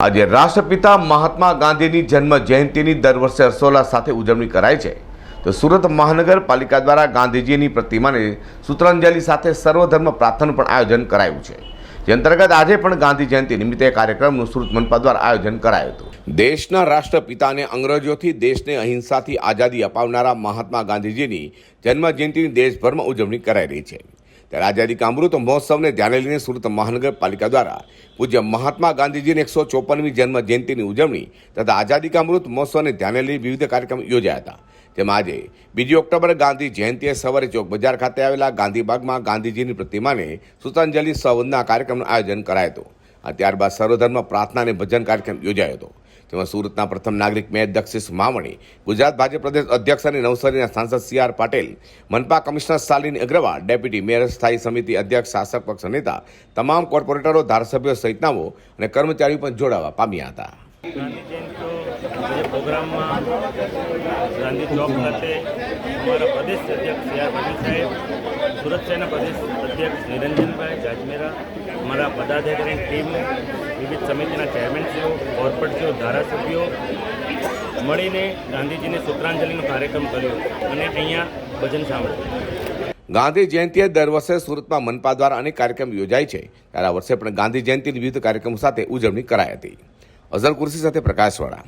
આજે રાષ્ટ્રપિતા મહાત્મા ગાંધીની જન્મ જયંતિની દર વર્ષે હર્ષોલ્લાસ સાથે ઉજવણી કરાય છે. તો સુરત મહાનગરપાલિકા દ્વારા ગાંધીજીની પ્રતિમાને સૂત્રાંજલિ સાથે સર્વધર્મ પ્રાર્થના પણ આયોજન કરાયું છે. જે અંતર્ગત આજે પણ ગાંધી જયંતિ નિમિત્તે કાર્યક્રમનું સુરત મનપા દ્વારા આયોજન કરાયું હતું. દેશના રાષ્ટ્રપિતાને અંગ્રેજોથી દેશને અહિંસાથી આઝાદી અપાવનારા મહાત્મા ગાંધીજીની જન્મ જયંતિની દેશભરમાં ઉજવણી કરાઈ રહી છે. ત્યારે આઝાદી કા અમૃત મહોત્સવને ધ્યાને લઈને સુરત મહાનગરપાલિકા દ્વારા પૂજ્ય મહાત્મા ગાંધીજીની એકસો ચોપનમી જન્મ જયંતિની ઉજવણી તથા આઝાદી કા અમૃત મહોત્સવને ધ્યાને લઈ વિવિધ કાર્યક્રમ યોજાયા હતા. જેમાં આજે બીજી ઓક્ટોબરે ગાંધી જયંતિએ સવારે ચોક બજાર ખાતે આવેલા ગાંધીબાગમાં ગાંધીજીની પ્રતિમાને સૂતાંજલિ સંવંદના કાર્યક્રમનું આયોજન કરાયું હતું. ત્યારબાદ સર્વધર્મ પ્રાર્થના અને ભજન કાર્યક્રમ યોજાયો હતો. જેમાં સુરતના પ્રથમ નાગરિક મેયર દક્ષિસ મામણી, ગુજરાત ભાજપ પ્રદેશ અધ્યક્ષ અને નવસારીના સાંસદ C R Patel, મનપા commissioner Shalini Agrawal, deputy mayor સ્થાયી સમિતિ અધ્યક્ષ, શાસક પક્ષ નેતા, તમામ કોર્પોરેટરો, ધારાસભ્યો સહિતનાઓ અને કર્મચારીઓ પણ જોડાવા પામ્યા હતા. પ્રોગ્રામમાં ગાંધી ચોક ખાતે અમારા પ્રદેશ અધ્યક્ષ સી આર પાટીલ સાહેબ, સુરત શહેરના પ્રદેશ અધ્યક્ષ નિરંજનભાઈ જાજમેરા, અમારા પદાધિકારી ટીમ, વિવિધ સમિતિના ચેરમેનશ્રીઓ કોર્પોરેટશ્રીઓ ધારાસભ્યો મળીને ગાંધીજીને સૂત્રાંજલિનો કાર્યક્રમ કર્યો અને અહીંયા ભજન સાંભળ્યું. ગાંધી જયંતિએ દર વર્ષે સુરતમાં મનપા દ્વારા અનેક કાર્યક્રમ યોજાય છે. ત્યારે આ વર્ષે પણ ગાંધી જયંતિની વિવિધ કાર્યક્રમો સાથે ઉજવણી કરાઈ હતી. અઝર કુર્સી સાથે પ્રકાશવાળા.